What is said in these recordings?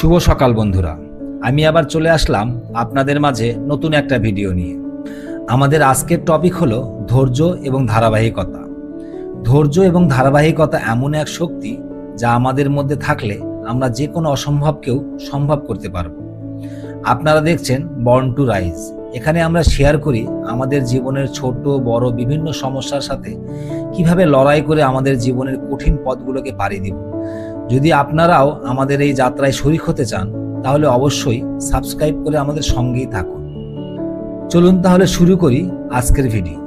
শুভ সকাল বন্ধুরা। আমি আবার চলে আসলাম আপনাদের মাঝে নতুন একটা ভিডিও নিয়ে। আমাদের আজকের টপিক হলো ধৈর্য এবং ধারাবাহিকতা। ধৈর্য এবং ধারাবাহিকতা এমন এক শক্তি যা আমাদের মধ্যে থাকলে আমরা যে কোনো অসম্ভবকেও সম্ভব করতে পারব। আপনারা দেখছেন বর্ন টু রাইজ এখানে আমরা শেয়ার করি আমাদের জীবনের ছোট, বড়, বিভিন্ন সমস্যার সাথে কীভাবে লড়াই করে আমাদের জীবনের কঠিন পথগুলোকে পাড়ি দিব। যদি আপনারাও আমাদের এই যাত্রায় শরিক হতে চান, তাহলে অবশ্যই সাবস্ক্রাইব করে আমাদের সঙ্গেই থাকুন। চলুন তাহলে শুরু করি আজকের ভিডিও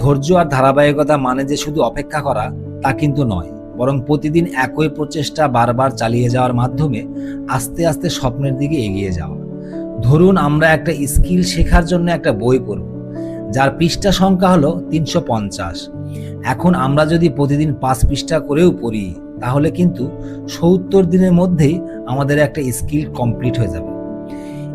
ধৈর্য আর ধারাবাহিকতা মানে যে শুধু অপেক্ষা করা, তা কিন্তু নয়, বরং প্রতিদিন একই প্রচেষ্টা বারবার চালিয়ে যাওয়ার মাধ্যমে আস্তে আস্তে স্বপ্নের দিকে এগিয়ে যাওয়া। ধরুন আমরা একটা স্কিল শেখার জন্য একটা বই পড়ব। যার পৃষ্ঠা সংখ্যা হলো তিনশো পঞ্চাশ। এখন আমরা যদি প্রতিদিন পাঁচ পৃষ্ঠা করেও পড়ি, তাহলে কিন্তু সত্তর দিনের মধ্যেই আমাদের একটা স্কিল কমপ্লিট হয়ে যাবে।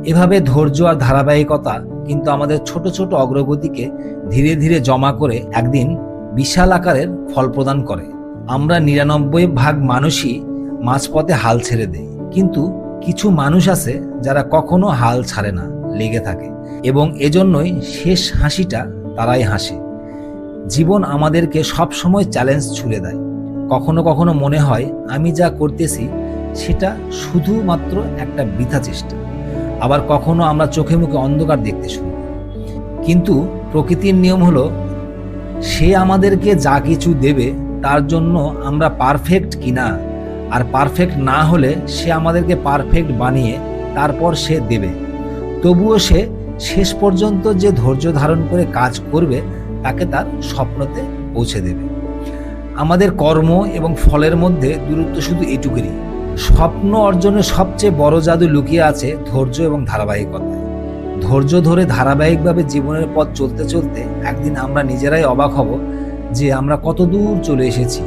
এভাবে ধৈর্য আর ধারাবাহিকতা কিন্তু আমাদের ছোট ছোট অগ্রগতিকে ধীরে ধীরে জমা করে একদিন বিশাল আকারের ফল প্রদান করে। আমরা নিরানব্বই ভাগ মানুষই মাঝপথে হাল ছেড়ে দেই। কিন্তু কিছু মানুষ আছে যারা কখনো হাল ছাড়ে না। লেগে থাকে এবং এজন্যই শেষ হাসিটা তারাই হাসে। জীবন আমাদেরকে সব সময় চ্যালেঞ্জ ছুড়ে দেয়। কখনো কখনো মনে হয়, আমি যা করতেছি, সেটা শুধুমাত্র একটা বৃথা চেষ্টা। আবার কখনো আমরা চোখে মুখে অন্ধকার দেখতে শুরু কিন্তু প্রকৃতির নিয়ম হলো, সে আমাদেরকে যা কিছু দেবে, তার জন্য আমরা পারফেক্ট কিনা, আর পারফেক্ট না হলে সে আমাদেরকে পারফেক্ট বানিয়ে তারপর সে দেবে। তবুও সে শেষ পর্যন্ত যে ধৈর্য ধারণ করে কাজ করবে, তাকে তার স্বপ্নতে পৌঁছে দেবে। আমাদের কর্ম এবং ফলের মধ্যে দূরত্ব শুধু এটুকুরই। স্বপ্ন অর্জনের সবচেয়ে বড় জাদু লুকিয়ে আছে ধৈর্য এবং ধারাবাহিকতায়। ধৈর্য ধরে ধারাবাহিকভাবে জীবনের পথ চলতে চলতে একদিন আমরা নিজেরাই অবাক হব যে আমরা কত দূর চলে এসেছি।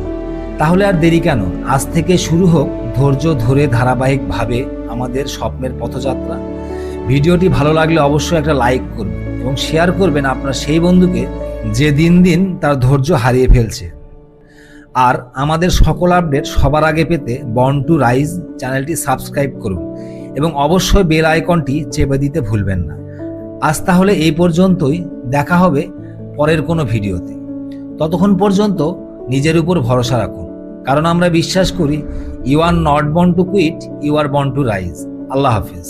তাহলে আর দেরি কেন? আজ থেকে শুরু হোক ধৈর্য ধরে ধারাবাহিকভাবে আমাদের স্বপ্নের পথযাত্রা। ভিডিওটি ভালো লাগলে অবশ্যই একটা লাইক করবেন এবং শেয়ার করবেন আপনার সেই বন্ধুকে যে দিন দিন তার ধৈর্য হারিয়ে ফেলছে। আর আমাদের সকল আপডেট সবার আগে পেতে বন টু রাইজ চ্যানেলটি সাবস্ক্রাইব করুন এবং অবশ্যই বেল আইকনটি চেপে দিতে ভুলবেন না। আজ তাহলে এই পর্যন্তই, দেখা হবে পরের কোনো ভিডিওতে। ততক্ষণ পর্যন্ত নিজের উপর ভরসা রাখুন। কারণ আমরা বিশ্বাস করি you are not born to quit you are born to rise Allah Hafiz.